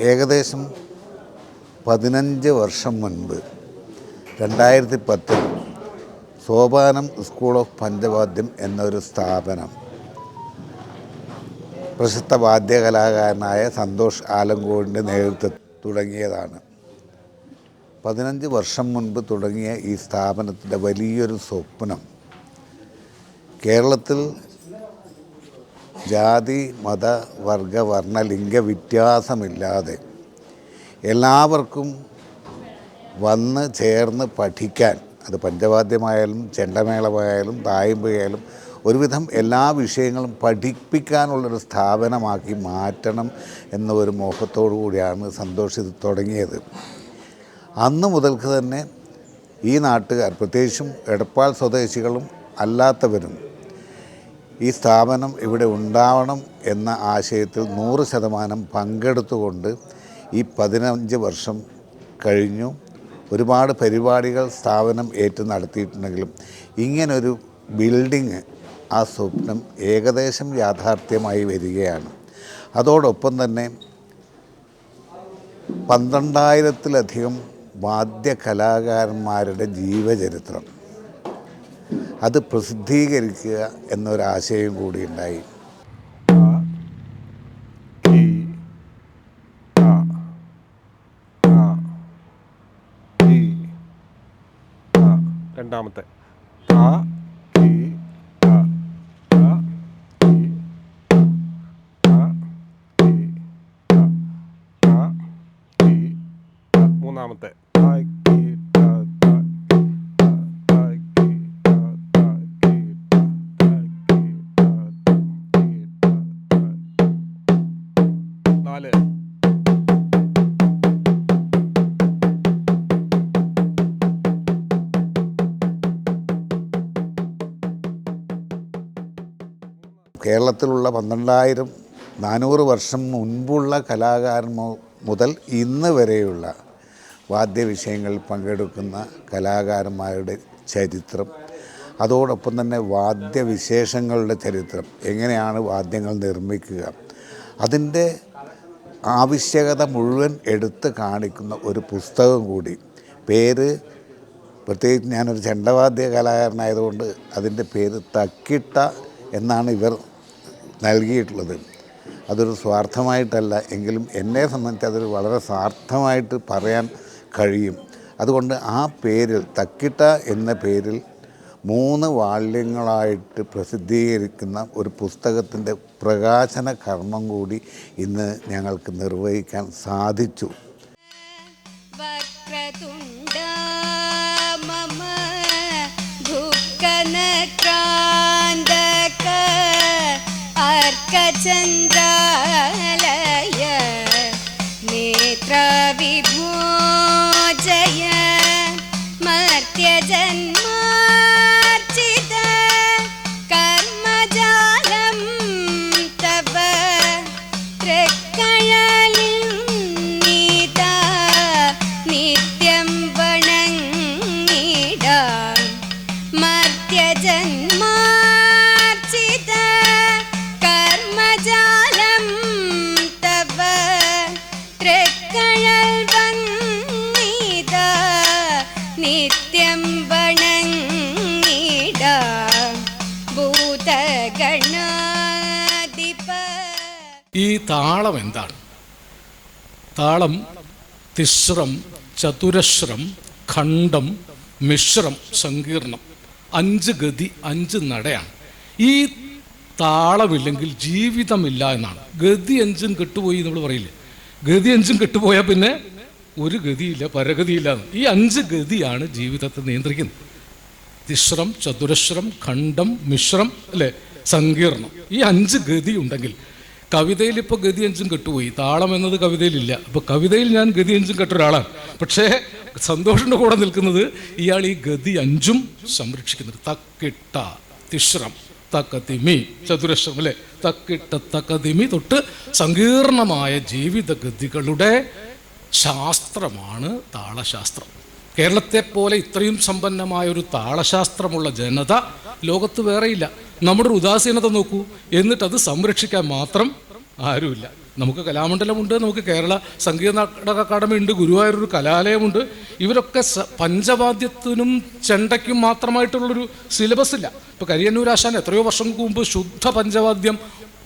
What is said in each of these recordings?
ഏകദേശം പതിനഞ്ച് വർഷം മുൻപ് രണ്ടായിരത്തി പത്തിൽ സോപാനം സ്കൂൾ ഓഫ് പഞ്ചവാദ്യം എന്നൊരു സ്ഥാപനം പ്രശസ്ത വാദ്യകലാകാരനായ സന്തോഷ് ആലങ്കോടിന്റെ നേതൃത്വം തുടങ്ങിയതാണ്. പതിനഞ്ച് വർഷം മുൻപ് തുടങ്ങിയ ഈ സ്ഥാപനത്തിന്റെ വലിയൊരു സ്വപ്നം കേരളത്തിൽ ജാതി മത വർഗ വർണ ലിംഗ വ്യത്യാസമില്ലാതെ എല്ലാവർക്കും വന്ന് ചേർന്ന് പഠിക്കാൻ അത് പഞ്ചവാദ്യമായാലും ചെണ്ടമേളമായാലും തായമ്പയായാലും ഒരുവിധം എല്ലാ വിഷയങ്ങളും പഠിപ്പിക്കാനുള്ളൊരു സ്ഥാപനമാക്കി മാറ്റണം എന്ന ഒരു മോഹത്തോടു കൂടിയാണ് സന്തോഷ് ഇത് തുടങ്ങിയത്. അന്ന് മുതൽക്ക് തന്നെ ഈ നാട്ടുകാർ പ്രത്യേകിച്ചും എടപ്പാൾ സ്വദേശികളും അല്ലാത്തവരും ഈ സ്ഥാപനം ഇവിടെ ഉണ്ടാവണം എന്ന ആശയത്തിൽ നൂറ് ശതമാനം പങ്കെടുത്തുകൊണ്ട് ഈ പതിനഞ്ച് വർഷം കഴിഞ്ഞു. ഒരുപാട് പരിപാടികൾ സ്ഥാപനം ഏറ്റു നടത്തിയിട്ടുണ്ടെങ്കിലും ഇങ്ങനൊരു ബിൽഡിങ് ആ സ്വപ്നം ഏകദേശം യാഥാർത്ഥ്യമായി വരികയാണ്. അതോടൊപ്പം തന്നെ പന്ത്രണ്ടായിരത്തിലധികം വാദ്യ കലാകാരന്മാരുടെ ജീവചരിത്രം. അത് പ്രസിദ്ധീകരിക്കുക എന്നൊരാശയം കൂടി ഉണ്ടായി. രണ്ടാമത്തെ. കേരളത്തിലുള്ള പന്ത്രണ്ടായിരം നാനൂറ് വർഷം മുൻപുള്ള കലാകാരൻ മുതൽ ഇന്ന് വരെയുള്ള വാദ്യവിഷയങ്ങളിൽ പങ്കെടുക്കുന്ന കലാകാരന്മാരുടെ ചരിത്രം അതോടൊപ്പം തന്നെ വാദ്യവിശേഷങ്ങളുടെ ചരിത്രം എങ്ങനെയാണ് വാദ്യങ്ങൾ നിർമ്മിക്കുക അതിന്റെ ആവശ്യകത മുഴുവൻ എടുത്ത് കാണിക്കുന്ന ഒരു പുസ്തകം കൂടി. പേര് പ്രത്യേകിച്ച് ഞാനൊരു ചെണ്ടവാദ്യ കലാകാരനായതുകൊണ്ട് അതിന്റെ പേര് തക്കിട്ട എന്നാണ് ഇവർ നൽകിയിട്ടുള്ളത്. അതൊരു സ്വാർത്ഥമായിട്ടല്ല എങ്കിലും എന്നെ സംബന്ധിച്ച് അതൊരു വളരെ സാർത്ഥമായിട്ട് പറയാൻ കഴിയും. അതുകൊണ്ട് ആ പേരിൽ തക്കിട്ട എന്ന പേരിൽ മൂന്ന് വാള്യങ്ങളായിട്ട് പ്രസിദ്ധീകരിക്കുന്ന ഒരു പുസ്തകത്തിന്റെ പ്രകാശന കർമ്മം കൂടി ഇന്ന് ഞങ്ങൾക്ക് നിർവഹിക്കാൻ സാധിച്ചു. വക്രതുണ്ട മമ ഭുക്കനക്രാ अर्कचन्द्रालय താളം എന്താണ്? താളം തിശ്രം ചതുരശ്രം ഖണ്ഡം മിശ്രം സങ്കീർണം. അഞ്ച് ഗതി അഞ്ച് നടയാണ്. ഈ താളമില്ലെങ്കിൽ ജീവിതമില്ല എന്നാണ്. ഗതി അഞ്ചും കെട്ടുപോയി നമ്മൾ പറയില്ലേ? ഗതി അഞ്ചും കെട്ടുപോയാൽ പിന്നെ ഒരു ഗതിയില്ല പരഗതിയില്ല ഈ അഞ്ച് ഗതിയാണ് ജീവിതത്തെ നിയന്ത്രിക്കുന്നത്. തിശ്രം ചതുരശ്രം ഖണ്ഡം മിശ്രം അല്ലേ? സങ്കീർണം. ഈ അഞ്ച് ഗതി ഉണ്ടെങ്കിൽ കവിതയിൽ ഇപ്പോൾ ഗതി അഞ്ചും കെട്ടുപോയി. താളം എന്നത് കവിതയിലില്ല അപ്പോൾ കവിതയിൽ ഞാൻ ഗതി അഞ്ചും കെട്ട ഒരാളാണ്. പക്ഷേ സന്തോഷിന്റെ കൂടെ നിൽക്കുന്നത് ഇയാൾ ഈ ഗതി അഞ്ചും സംരക്ഷിക്കുന്നുണ്ട് തക്കിട്ട തിശ്രം തക്കതിമി ചതുരശ്രം അല്ലേ? തക്കിട്ട തക്കതിമി തൊട്ട് സങ്കീർണമായ ജീവിതഗതികളുടെ ശാസ്ത്രമാണ് താളശാസ്ത്രം. കേരളത്തെ പോലെ ഇത്രയും സമ്പന്നമായ ഒരു താളശാസ്ത്രമുള്ള ജനത ലോകത്ത് വേറെയില്ല. നമ്മുടെ ഒരു ഉദാസീനത നോക്കൂ. എന്നിട്ട് അത് സംരക്ഷിക്കാൻ മാത്രം ആരുമില്ല. നമുക്ക് കലാമണ്ഡലമുണ്ട് നമുക്ക് കേരള സംഗീത നാടക അക്കാദമി ഉണ്ട് ഗുരുവായൂർ ഒരു കലാലയമുണ്ട്. ഇവരൊക്കെ പഞ്ചവാദ്യത്തിനും ചെണ്ടയ്ക്കും മാത്രമായിട്ടുള്ളൊരു സിലബസ് ഇല്ല ഇപ്പോൾ കരിയന്നൂർ ആശാൻ എത്രയോ വർഷങ്ങൾക്ക് മുമ്പ് ശുദ്ധ പഞ്ചവാദ്യം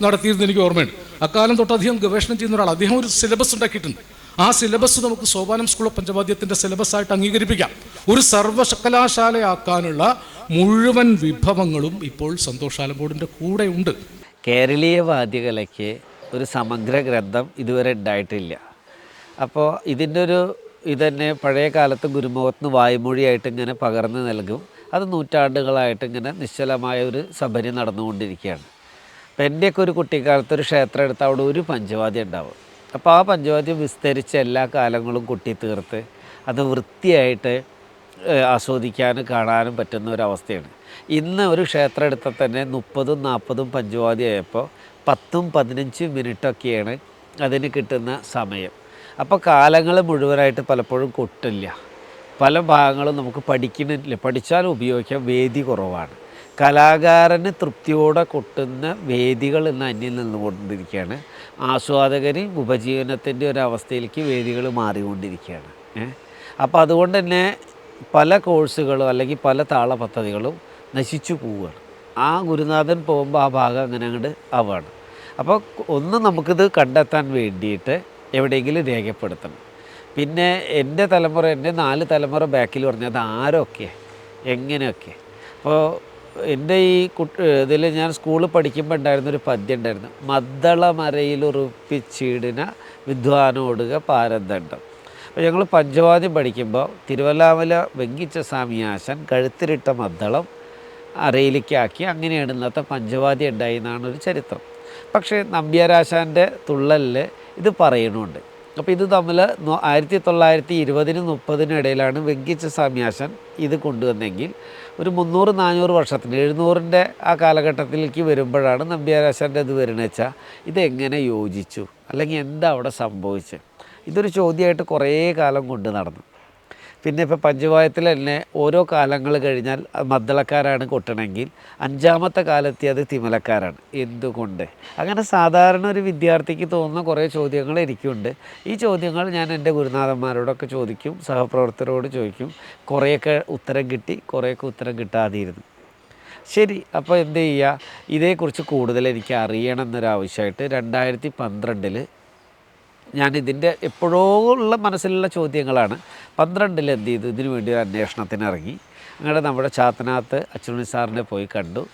നടത്തിയിരുന്നു എനിക്ക് ഓർമ്മയുണ്ട്. അക്കാലം തൊട്ട് അദ്ദേഹം ഗവേഷണം ചെയ്യുന്ന ഒരാൾ അദ്ദേഹം ഒരു സിലബസ് ഉണ്ടാക്കിയിട്ടുണ്ട്. ആ സിലബസ് നമുക്ക് സോപാനം സ്കൂൾ ഓഫ് സിലബസ് ആയിട്ട് അംഗീകരിപ്പിക്കാം. ഒരു സർവകലാശാലയാക്കാനുള്ള മുഴുവൻ വിഭവങ്ങളും ഇപ്പോൾ സന്തോഷാലം ബോർഡിന്റെ കൂടെ ഉണ്ട്. കേരളീയ വാദ്യകലയ്ക്ക് ഒരു സമഗ്ര ഗ്രന്ഥം ഇതുവരെ ഉണ്ടായിട്ടില്ല. അപ്പോൾ ഇതിന്റെ ഒരു ഇതന്നെ പഴയ കാലത്ത് ഗുരുമുഖത്ത് വായ്മൊഴിയായിട്ട് ഇങ്ങനെ പകർന്നു നൽകും. അത് നൂറ്റാണ്ടുകളായിട്ട് ഇങ്ങനെ നിശ്ചലമായ ഒരു സബരി നടന്നുകൊണ്ടിരിക്കുകയാണ്. അപ്പം എന്റെയൊക്കെ ഒരു കുട്ടിക്കാലത്ത് ഒരു ക്ഷേത്രം എടുത്ത് അവിടെ ഒരു പഞ്ചവാദ്യം ഉണ്ടാവും. അപ്പോൾ ആ പഞ്ചവാദ്യം വിസ്തരിച്ച് എല്ലാ കാലങ്ങളും കുട്ടി തീർത്ത് അത് വൃത്തിയായിട്ട് ആസ്വദിക്കാനും കാണാനും പറ്റുന്ന ഒരവസ്ഥയാണ്. ഇന്ന് ഒരു ക്ഷേത്രം എടുത്താൽ തന്നെ മുപ്പതും നാൽപ്പതും പഞ്ചവാദിയായപ്പോൾ പത്തും പതിനഞ്ചും മിനിറ്റൊക്കെയാണ് അതിന് കിട്ടുന്ന സമയം. അപ്പോൾ കാലങ്ങൾ മുഴുവനായിട്ട് പലപ്പോഴും കൊട്ടില്ല. പല ഭാഗങ്ങളും നമുക്ക് പഠിക്കുന്നില്ല. പഠിച്ചാലും ഉപയോഗിക്കാൻ വേദി കുറവാണ്. കലാകാരന് തൃപ്തിയോടെ കൊട്ടുന്ന വേദികൾ ഇന്ന് അന്യം നിന്നുകൊണ്ടിരിക്കുകയാണ്. ആസ്വാദകന് ഉപജീവനത്തിന്റെ ഒരവസ്ഥയിലേക്ക് വേദികൾ മാറിക്കൊണ്ടിരിക്കുകയാണ്. അപ്പോൾ അതുകൊണ്ട് തന്നെ പല കോഴ്സുകളും അല്ലെങ്കിൽ പല താള പദ്ധതികളും നശിച്ചു പോവുകയാണ്. ആ ഗുരുനാഥൻ പോകുമ്പോൾ ആ ഭാഗം അങ്ങനെ അങ്ങോട്ട് ആവുകയാണ്. അപ്പോൾ ഒന്ന് നമുക്കിത് കണ്ടെത്താൻ വേണ്ടിയിട്ട് എവിടെയെങ്കിലും രേഖപ്പെടുത്തണം. പിന്നെ എന്റെ തലമുറ എന്റെ നാല് തലമുറ ബാക്കിൽ പറഞ്ഞത് ആരൊക്കെ എങ്ങനെയൊക്കെ? അപ്പോൾ എന്റെ ഈ കുട്ടി ഇതിൽ ഞാൻ സ്കൂളിൽ പഠിക്കുമ്പോൾ ഉണ്ടായിരുന്ന ഒരു പദ്യം ഉണ്ടായിരുന്നു. മദ്ദള മരയിലുറുപ്പിച്ചിടിന വിദ്വാനോടുക പാരദണ്ഡം അപ്പോൾ ഞങ്ങൾ പഞ്ചവാദി പഠിക്കുമ്പോൾ തിരുവല്ലാമല വെങ്കിച്ച സ്വാമിയാശൻ കഴുത്തിലിട്ട മദ്ദളം അരയിലേക്കാക്കി അങ്ങനെയാണ് ഇന്നത്തെ പഞ്ചവാദി ഉണ്ടായി എന്നാണ് ഒരു ചരിത്രം. പക്ഷേ നമ്പ്യാരാശാന്റെ തുള്ളലിൽ ഇത് പറയുന്നുണ്ട് അപ്പോൾ ഇത് തമ്മിൽ ആയിരത്തി തൊള്ളായിരത്തി ഇരുപതിനും മുപ്പതിനും ഇടയിലാണ് വെങ്കിച്ച സാമ്യാശൻ ഇത് കൊണ്ടുവന്നെങ്കിൽ ഒരു മുന്നൂറ് നാനൂറ് വർഷത്തിന് എഴുന്നൂറിന്റെ ആ കാലഘട്ടത്തിലേക്ക് വരുമ്പോഴാണ് നമ്പ്യാരാശാന്റെ ഇത് വരുന്നത് വെച്ചാൽ ഇതെങ്ങനെ യോജിച്ചു? അല്ലെങ്കിൽ എന്താ അവിടെ സംഭവിച്ചത്? ഇതൊരു ചോദ്യമായിട്ട് കുറേ കാലം കൊണ്ട് നടന്നു. പിന്നെ ഇപ്പോൾ പഞ്ചവായത്തിൽ തന്നെ ഓരോ കാലങ്ങൾ കഴിഞ്ഞാൽ മദ്ദളക്കാരാണ് കൊട്ടണമെങ്കിൽ അഞ്ചാമത്തെ കാലത്തെ അത് തിമലക്കാരാണ്. എന്തുകൊണ്ട്? അങ്ങനെ സാധാരണ ഒരു വിദ്യാർത്ഥിക്ക് തോന്നുന്ന കുറേ ചോദ്യങ്ങൾ എനിക്കുണ്ട്. ഈ ചോദ്യങ്ങൾ ഞാൻ എന്റെ ഗുരുനാഥന്മാരോടൊക്കെ ചോദിക്കും സഹപ്രവർത്തകരോട് ചോദിക്കും. കുറേയൊക്കെ ഉത്തരം കിട്ടി കുറേയൊക്കെ ഉത്തരം കിട്ടാതിരുന്നു. ശരി അപ്പോൾ എന്ത് ചെയ്യുക? ഇതേക്കുറിച്ച് കൂടുതൽ എനിക്ക് അറിയണം എന്നൊരാവശ്യമായിട്ട് രണ്ടായിരത്തി പന്ത്രണ്ടിൽ ഞാൻ ഇതിന്റെ എപ്പോഴോ ഉള്ള മനസ്സിലുള്ള ചോദ്യങ്ങളാണ്. പന്ത്രണ്ടിൽ എന്ത് ചെയ്തു? ഇതിനു വേണ്ടി ഒരു അന്വേഷണത്തിന് ഇറങ്ങി അങ്ങനെ നമ്മുടെ ചാത്തനാത്ത് അച്ചുണ്ണി സാറിനെ പോയി കണ്ടു.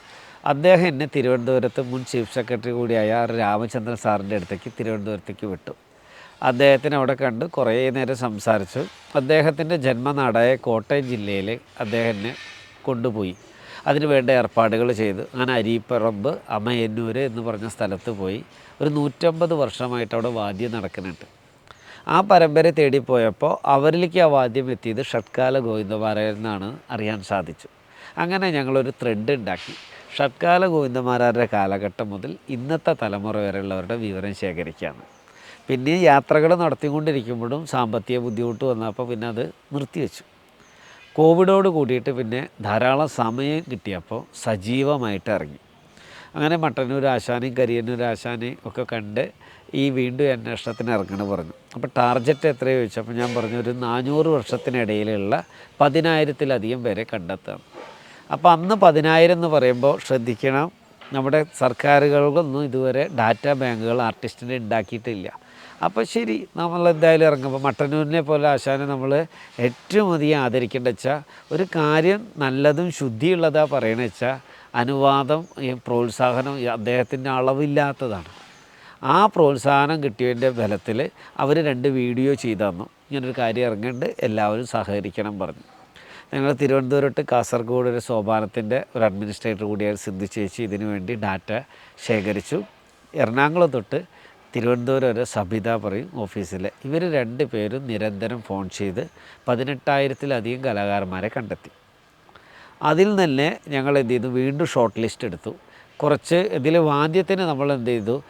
അദ്ദേഹം എന്നെ തിരുവനന്തപുരത്ത് മുൻ ചീഫ് സെക്രട്ടറി കൂടിയായ ആർ രാമചന്ദ്രൻ സാറിന്റെ അടുത്തേക്ക് തിരുവനന്തപുരത്തേക്ക് വിട്ടു. അദ്ദേഹത്തിന് അവിടെ കണ്ട് കുറേ നേരം സംസാരിച്ചു. അദ്ദേഹത്തിന്റെ ജന്മനാടായ കോട്ടയം ജില്ലയിൽ അദ്ദേഹം എന്നെ കൊണ്ടുപോയി. അതിന് വേണ്ട ഏർപ്പാടുകൾ ചെയ്തു. അങ്ങനെ അരീപ്പറമ്പ് അമയന്നൂർ എന്ന് പറഞ്ഞ സ്ഥലത്ത് പോയി. ഒരു നൂറ്റമ്പത് വർഷമായിട്ട് അവിടെ വാദ്യം നടക്കുന്നുണ്ട്. ആ പരമ്പര തേടിപ്പോയപ്പോൾ അവരിലേക്ക് ആ വാദ്യം എത്തിയത് ഷട്കാല ഗോവിന്ദമാരായ എന്നാണ് അറിയാൻ സാധിച്ചു അങ്ങനെ ഞങ്ങളൊരു ത്രെഡ് ഉണ്ടാക്കി. ഷട്കാല ഗോവിന്ദമാരാരുടെ കാലഘട്ടം മുതൽ ഇന്നത്തെ തലമുറ വരെയുള്ളവരുടെ വിവരം ശേഖരിക്കുകയാണ്. പിന്നെ യാത്രകൾ നടത്തിക്കൊണ്ടിരിക്കുമ്പോഴും സാമ്പത്തിക ബുദ്ധിമുട്ട് വന്നപ്പോൾ പിന്നെ അത് നിർത്തിവെച്ചു. കോവിഡോട് കൂടിയിട്ട് പിന്നെ ധാരാളം സമയം കിട്ടിയപ്പോൾ സജീവമായിട്ട് ഇറങ്ങി. അങ്ങനെ മട്ടന്നൂർ ആശാനെയും കരിയന്നൂർ ആശാനെയും ഒക്കെ കണ്ട് ഈ വീണ്ടും അന്വേഷണത്തിന് ഇറങ്ങണം പറഞ്ഞു. അപ്പോൾ ടാർജറ്റ് എത്രയോ ചോദിച്ചപ്പോൾ ഞാൻ പറഞ്ഞു ഒരു നാനൂറ് വർഷത്തിനിടയിലുള്ള പതിനായിരത്തിലധികം പേരെ കണ്ടെത്താം. അപ്പോൾ അന്ന് പതിനായിരം എന്ന് പറയുമ്പോൾ ശ്രദ്ധിക്കണം നമ്മുടെ സർക്കാരുകളൊന്നും ഇതുവരെ ഡാറ്റാ ബാങ്കുകൾ ആർട്ടിസ്റ്റിനെ ഉണ്ടാക്കിയിട്ടില്ല. അപ്പോൾ ശരി നമ്മൾ എന്തായാലും ഇറങ്ങുമ്പോൾ മട്ടന്നൂരിനെ പോലെ ആശാനെ നമ്മൾ ഏറ്റവും അധികം ആദരിക്കേണ്ട വെച്ചാൽ ഒരു കാര്യം നല്ലതും ശുദ്ധിയുള്ളതാ പറയണ വെച്ചാൽ അനുവാദം ഈ പ്രോത്സാഹനം അദ്ദേഹത്തിന്റെ അളവില്ലാത്തതാണ്. ആ പ്രോത്സാഹനം കിട്ടിയതിന്റെ ബലത്തിൽ അവർ രണ്ട് വീഡിയോ ചെയ്തു തന്നു. ഇങ്ങനൊരു കാര്യം ഇറങ്ങേണ്ട എല്ലാവരും സഹകരിക്കണം പറഞ്ഞു. ഞങ്ങൾ തിരുവനന്തപുരം to കാസർഗോഡ് ഒരു സോപാനത്തിന്റെ ഒരു അഡ്മിനിസ്ട്രേറ്റർ കൂടിയായ സിന്ധു ചേച്ചി ഇതിനു വേണ്ടി ഡാറ്റ ശേഖരിച്ചു. എറണാകുളം തൊട്ട് തിരുവനന്തപുരം വരെ സബിത പറയും ഓഫീസിലെ ഇവർ രണ്ട് പേരും നിരന്തരം ഫോൺ ചെയ്ത് പതിനെട്ടായിരത്തിലധികം കലാകാരന്മാരെ കണ്ടെത്തി. അതിൽ തന്നെ ഞങ്ങൾ എന്ത് ചെയ്തു? വീണ്ടും ഷോർട്ട് ലിസ്റ്റ് എടുത്തു. കുറച്ച് ഇതിൽ വാദ്യത്തിന് നമ്മൾ എന്ത് ചെയ്തു?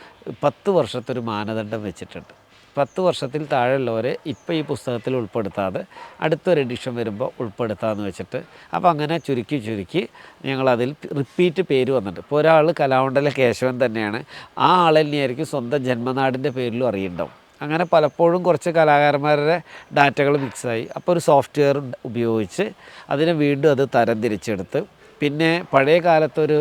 പത്ത് വർഷത്തൊരു മാനദണ്ഡം വെച്ചിട്ടുണ്ട്. പത്ത് വർഷത്തിൽ താഴെയുള്ളവരെ ഇപ്പോൾ ഈ പുസ്തകത്തിൽ ഉൾപ്പെടുത്താതെ അടുത്തൊരു എഡിഷൻ വരുമ്പോൾ ഉൾപ്പെടുത്താമെന്ന് വെച്ചിട്ട് അപ്പോൾ അങ്ങനെ ചുരുക്കി ചുരുക്കി ഞങ്ങളതിൽ റിപ്പീറ്റ് പേര് വന്നിട്ടുണ്ട്. ഇപ്പോൾ ഒരാൾ കലാമണ്ഡല കേശവൻ തന്നെയാണ്. ആ ആൾ തന്നെയായിരിക്കും സ്വന്തം ജന്മനാടിന്റെ പേരിലും അറിയുണ്ടാവും അങ്ങനെ പലപ്പോഴും കുറച്ച് കലാകാരന്മാരുടെ ഡാറ്റകൾ മിക്സായി. അപ്പോൾ ഒരു സോഫ്റ്റ്വെയർ ഉപയോഗിച്ച് അതിനെ വീണ്ടും അത് തരം തരംതിരിച്ചെടുത്ത് പിന്നെ പഴയ കാലത്തൊരു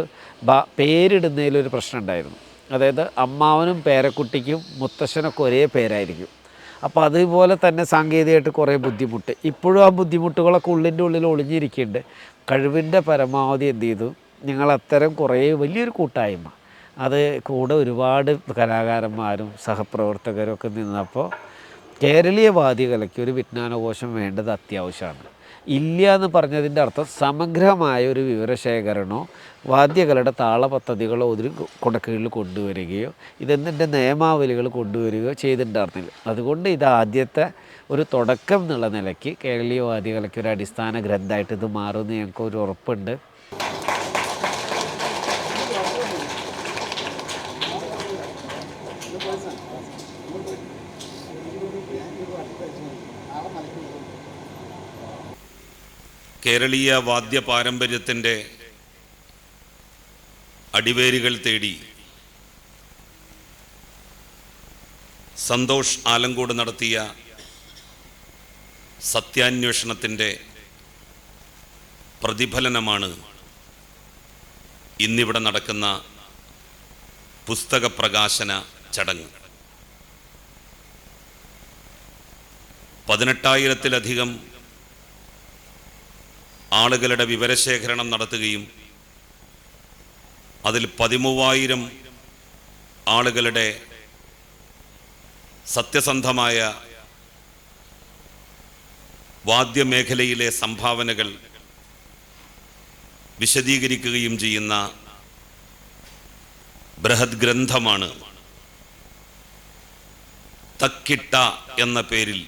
പേരിടുന്നതിലൊരു പ്രശ്നം ഉണ്ടായിരുന്നു. അതായത് അമ്മാവനും പേരക്കുട്ടിക്കും മുത്തശ്ശനൊക്കെ ഒരേ പേരായിരിക്കും. അപ്പോൾ അതുപോലെ തന്നെ സാങ്കേതികമായിട്ട് കുറേ ബുദ്ധിമുട്ട്. ഇപ്പോഴും ആ ബുദ്ധിമുട്ടുകളൊക്കെ ഉള്ളിന്റെ ഉള്ളിൽ ഒളിഞ്ഞിരിക്കുന്നുണ്ട്. കഴിവിന്റെ പരമാവധി എന്ത് ചെയ്തു? ഞങ്ങൾ അത്തരം കുറേ വലിയൊരു കൂട്ടായ്മ. അത് കൂടെ ഒരുപാട് കലാകാരന്മാരും സഹപ്രവർത്തകരും ഒക്കെ നിന്നപ്പോൾ കേരളീയ വാദ്യകലയ്ക്ക് ഒരു വിജ്ഞാനകോശം വേണ്ടത് അത്യാവശ്യമാണ്. ഇല്ല എന്ന് പറഞ്ഞതിന്റെ അർത്ഥം സമഗ്രമായ ഒരു വിവരശേഖരണോ വാദ്യകലയുടെ താള പദ്ധതികളോ ഒരു കുടക്കീഴിൽ കൊണ്ടുവരികയോ ഇതെന്നിന്റെ നിയമാവലികൾ കൊണ്ടുവരികയോ ചെയ്തിട്ടുണ്ടായിരുന്നില്ല അതുകൊണ്ട് ഇത് ആദ്യത്തെ ഒരു തുടക്കം എന്നുള്ള നിലയ്ക്ക് കേരളീയ വാദ്യകലയ്ക്ക് ഒരു അടിസ്ഥാന ഗ്രന്ഥമായിട്ട് ഇത് മാറുമെന്ന് ഞങ്ങൾക്ക് ഒരു ഉറപ്പുണ്ട്. കേരളീയ വാദ്യ പാരമ്പര്യത്തിന്റെ അടിവേരുകൾ തേടി സന്തോഷ് ആലങ്കോട് നടത്തിയ സത്യാന്വേഷണത്തിന്റെ പ്രതിഫലനമാണ് ഇന്നിവിടെ നടക്കുന്ന പുസ്തക പ്രകാശന ചടങ്ങ്. പതിനെട്ടായിരത്തിലധികം ആളുകളുടെ വിവരശേഖരണം നടത്തുകയും അതിൽ പതിമൂവായിരം ആളുകളുടെ സത്യസന്ധമായ വാദ്യമേഖലയിലെ സംഭാവനകൾ വിശദീകരിക്കുകയും ചെയ്യുന്ന ബൃഹത് ഗ്രന്ഥമാണ്. തക്കിട്ട എന്ന പേരിൽ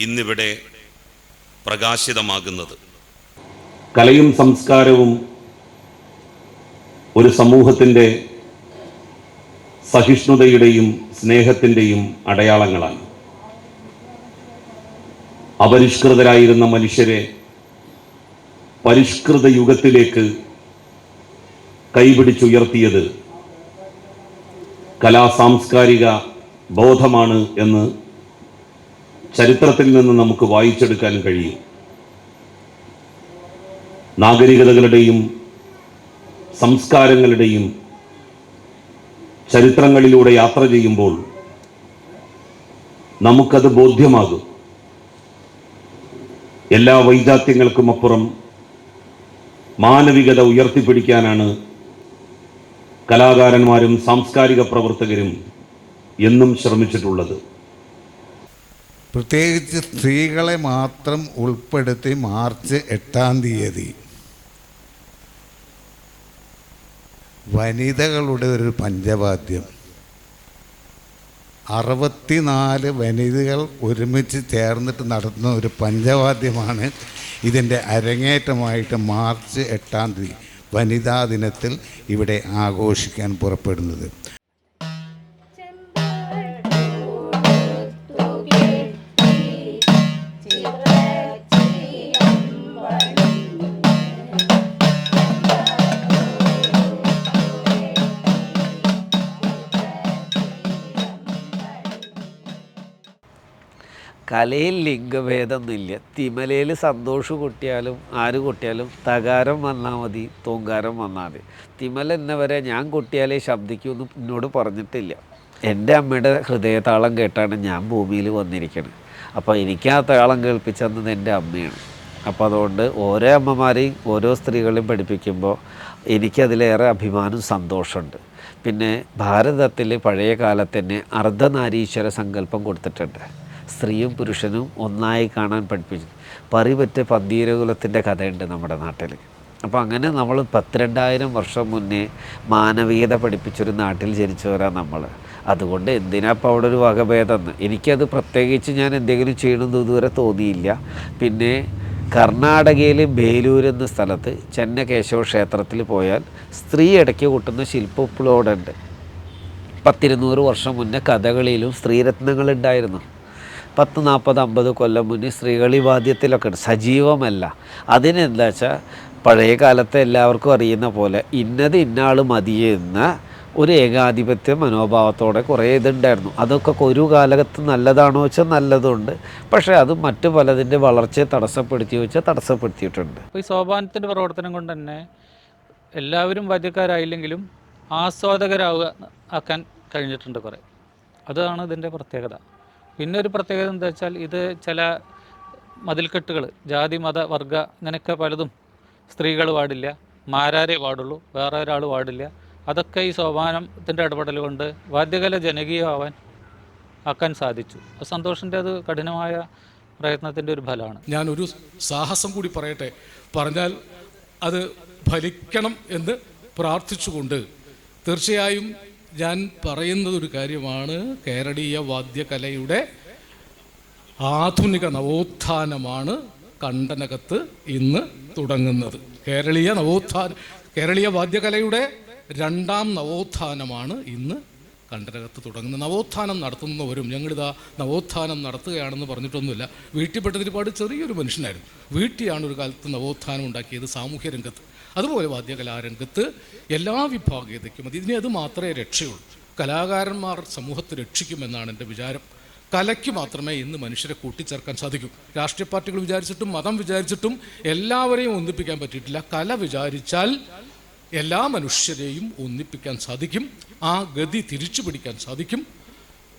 ഇന്നിവിടെ പ്രകാശിതമാകുന്നത്. കലയും സംസ്കാരവും ഒരു സമൂഹത്തിന്റെ സഹിഷ്ണുതയുടെയും സ്നേഹത്തിന്റെയും അടയാളങ്ങളാണ്. അപരിഷ്കൃതരായിരുന്ന മനുഷ്യരെ പരിഷ്കൃത യുഗത്തിലേക്ക് കൈപിടിച്ചുയർത്തിയത് കലാ സാംസ്കാരിക ബോധമാണ് എന്ന് ചരിത്രത്തിൽ നിന്ന് നമുക്ക് വായിച്ചെടുക്കാൻ കഴിയും. നാഗരികതകളുടെയും സംസ്കാരങ്ങളുടെയും ചരിത്രങ്ങളിലൂടെ യാത്ര ചെയ്യുമ്പോൾ നമുക്കത് ബോധ്യമാകും. എല്ലാ വൈജാത്യങ്ങൾക്കും അപ്പുറം മാനവികത ഉയർത്തിപ്പിടിക്കാനാണ് കലാകാരന്മാരും സാംസ്കാരിക പ്രവർത്തകരും എന്നും ശ്രമിച്ചിട്ടുള്ളത്. പ്രത്യേകിച്ച് സ്ത്രീകളെ മാത്രം ഉൾപ്പെടുത്തി മാർച്ച് എട്ടാം തീയതി വനിതകളുടെ ഒരു പഞ്ചവാദ്യം. അറുപത്തിനാല് വനിതകൾ ഒരുമിച്ച് ചേർന്നിട്ട് നടത്തുന്ന ഒരു പഞ്ചവാദ്യമാണ് ഇതിന്റെ അരങ്ങേറ്റമായിട്ട് മാർച്ച് എട്ടാം തീയതി വനിതാ ദിനത്തിൽ ഇവിടെ ആഘോഷിക്കാൻ പുറപ്പെടുന്നത്. കലയിൽ ലിംഗഭേദമൊന്നുമില്ല. തിമലയിൽ സന്തോഷം കൊട്ടിയാലും ആര് കൊട്ടിയാലും തകാരം വന്നാൽ മതി തൂങ്കാരം വന്നാൽ മതി. തിമല എന്നെ വരെ ഞാൻ കൊട്ടിയാലേ ശബ്ദിക്കുമെന്ന് എന്നോട് പറഞ്ഞിട്ടില്ല. എന്റെ അമ്മയുടെ ഹൃദയതാളം കേട്ടാണ് ഞാൻ ഭൂമിയിൽ വന്നിരിക്കുന്നത് അപ്പോൾ എനിക്കകത്ത് ആളം കേൾപ്പിച്ചത് എന്റെ അമ്മയാണ്. അപ്പോൾ അതുകൊണ്ട് ഓരോ അമ്മമാരെയും ഓരോ സ്ത്രീകളെയും പഠിപ്പിക്കുമ്പോൾ എനിക്കതിലേറെ അഭിമാനവും സന്തോഷമുണ്ട്. പിന്നെ ഭാരതത്തിൽ പഴയ കാലത്തന്നെ അർദ്ധനാരീശ്വര സങ്കല്പം കൊടുത്തിട്ടുണ്ട്. സ്ത്രീയും പുരുഷനും ഒന്നായി കാണാൻ പഠിപ്പിച്ചു. പറിപറ്റ പന്തീരകുലത്തിന്റെ കഥയുണ്ട് നമ്മുടെ നാട്ടിൽ അപ്പോൾ അങ്ങനെ നമ്മൾ പത്തിരണ്ടായിരം വർഷം മുന്നേ മാനവീയത പഠിപ്പിച്ചൊരു നാട്ടിൽ ജനിച്ചവരാണ് നമ്മൾ അതുകൊണ്ട് എന്തിനാ അപ്പോൾ അവിടെ ഒരു വകഭേദം? എനിക്കത് പ്രത്യേകിച്ച് ഞാൻ എന്തെങ്കിലും ചെയ്യണമെന്ന് ഇതുവരെ തോന്നിയില്ല. പിന്നെ കർണാടകയിലെ ബേലൂർ എന്ന സ്ഥലത്ത് ചെന്നകേശവ ക്ഷേത്രത്തിൽ പോയാൽ സ്ത്രീ ഇടയ്ക്ക് കൂട്ടുന്ന ശില്പപ്പുളോടുണ്ട് പത്തിരുന്നൂറ് വർഷം മുന്നേ കഥകളിയിലും സ്ത്രീരത്നങ്ങൾ ഉണ്ടായിരുന്നു പത്ത് നാൽപ്പത് അമ്പത് കൊല്ലം മുന്നേ സ്ത്രീകളി വാദ്യത്തിലൊക്കെ ഉണ്ട് സജീവമല്ല. അതിനെന്താ വെച്ചാൽ പഴയ കാലത്തെ എല്ലാവർക്കും അറിയുന്ന പോലെ ഇന്നത് ഇന്നാൾ മതിയെന്ന ഒരു ഏകാധിപത്യ മനോഭാവത്തോടെ കുറേ ഇതുണ്ടായിരുന്നു. അതൊക്കെ ഒരു കാലഘട്ടത്ത് നല്ലതാണോ വെച്ചാൽ നല്ലതുണ്ട്. പക്ഷേ അത് മറ്റു പലതിന്റെ വളർച്ചയെ തടസ്സപ്പെടുത്തി വെച്ചാൽ തടസ്സപ്പെടുത്തിയിട്ടുണ്ട്. ഈ സോപാനത്തിന്റെ പ്രവർത്തനം കൊണ്ട് തന്നെ എല്ലാവരും വാദ്യക്കാരായില്ലെങ്കിലും ആസ്വാദകരാവുക ആക്കാൻ കഴിഞ്ഞിട്ടുണ്ട് കുറേ. അതാണ് ഇതിന്റെ പ്രത്യേകത. പിന്നെ ഒരു പ്രത്യേകത എന്താ വെച്ചാൽ ഇത് ചില മതിൽക്കെട്ടുകൾ ജാതി മത വർഗ ഇങ്ങനെയൊക്കെ പലതും സ്ത്രീകൾ പാടില്ല മാരാരെ പാടുള്ളൂ വേറെ ഒരാൾ പാടില്ല അതൊക്കെ ഈ സോപാനത്തിന്റെ ഇടപെടൽ കൊണ്ട് വാദ്യകല ജനകീയമാവാൻ ആക്കാൻ സാധിച്ചു. സന്തോഷിന്റെ അത് കഠിനമായ പ്രയത്നത്തിന്റെ ഒരു ഫലമാണ്. ഞാനൊരു സാഹസം കൂടി പറയട്ടെ. പറഞ്ഞാൽ അത് ഫലിക്കണം എന്ന് പ്രാർത്ഥിച്ചുകൊണ്ട് തീർച്ചയായും ഞാൻ പറയുന്നത് ഒരു കാര്യമാണ്. കേരളീയ വാദ്യകലയുടെ ആധുനിക നവോത്ഥാനമാണ് കണ്ടനകത്ത് ഇന്ന് തുടങ്ങുന്നത്. കേരളീയ നവോത്ഥാന കേരളീയ വാദ്യകലയുടെ രണ്ടാം നവോത്ഥാനമാണ് ഇന്ന് കണ്ടരകത്ത് തുടങ്ങുന്നത്. നവോത്ഥാനം നടത്തുന്നവരും ഞങ്ങളിതാ നവോത്ഥാനം നടത്തുകയാണെന്ന് പറഞ്ഞിട്ടൊന്നുമില്ല. വീട്ടിൽ ഒരുപാട് ചെറിയൊരു മനുഷ്യനായിരുന്നു. വീട്ടിയാണ് ഒരു കാലത്ത് നവോത്ഥാനം ഉണ്ടാക്കിയത് സാമൂഹ്യ രംഗത്ത്. അതുപോലെ വാദ്യകലാരംഗത്ത് എല്ലാ വിഭാഗീയതയ്ക്കും അത് ഇതിനെ അത് മാത്രമേ രക്ഷയുള്ളൂ. കലാകാരന്മാർ സമൂഹത്തെ രക്ഷിക്കുമെന്നാണ് എന്റെ വിചാരം. കലയ്ക്ക് മാത്രമേ ഇന്ന് മനുഷ്യരെ കൂട്ടിച്ചേർക്കാൻ സാധിക്കൂ. രാഷ്ട്രീയ പാർട്ടികൾ വിചാരിച്ചിട്ടും മതം വിചാരിച്ചിട്ടും എല്ലാവരെയും ഒന്നിപ്പിക്കാൻ പറ്റിയിട്ടില്ല. കല വിചാരിച്ചാൽ എല്ലാ മനുഷ്യരെയും ഒന്നിപ്പിക്കാൻ സാധിക്കും. ആ ഗതി തിരിച്ചു പിടിക്കാൻ സാധിക്കും.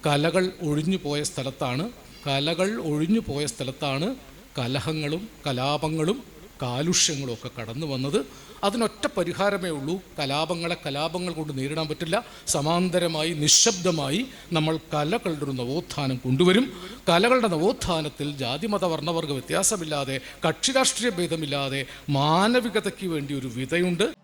കലകൾ ഒഴിഞ്ഞു പോയ സ്ഥലത്താണ്. കലകൾ ഒഴിഞ്ഞു പോയ സ്ഥലത്താണ് കലഹങ്ങളും കലാപങ്ങളും കാലുഷ്യങ്ങളും ഒക്കെ കടന്നു വന്നത്. അതിനൊറ്റ പരിഹാരമേ ഉള്ളൂ. കലാപങ്ങളെ കലാപങ്ങൾ കൊണ്ട് നേരിടാൻ പറ്റില്ല. സമാന്തരമായി നിശബ്ദമായി നമ്മൾ കലകളുടെ ഒരു നവോത്ഥാനം കൊണ്ടുവരും. കലകളുടെ നവോത്ഥാനത്തിൽ ജാതിമത വർണവർഗ വ്യത്യാസമില്ലാതെ കക്ഷിരാഷ്ട്രീയ ഭേദമില്ലാതെ മാനവികതയ്ക്ക് വേണ്ടി ഒരു വിതയുണ്ട്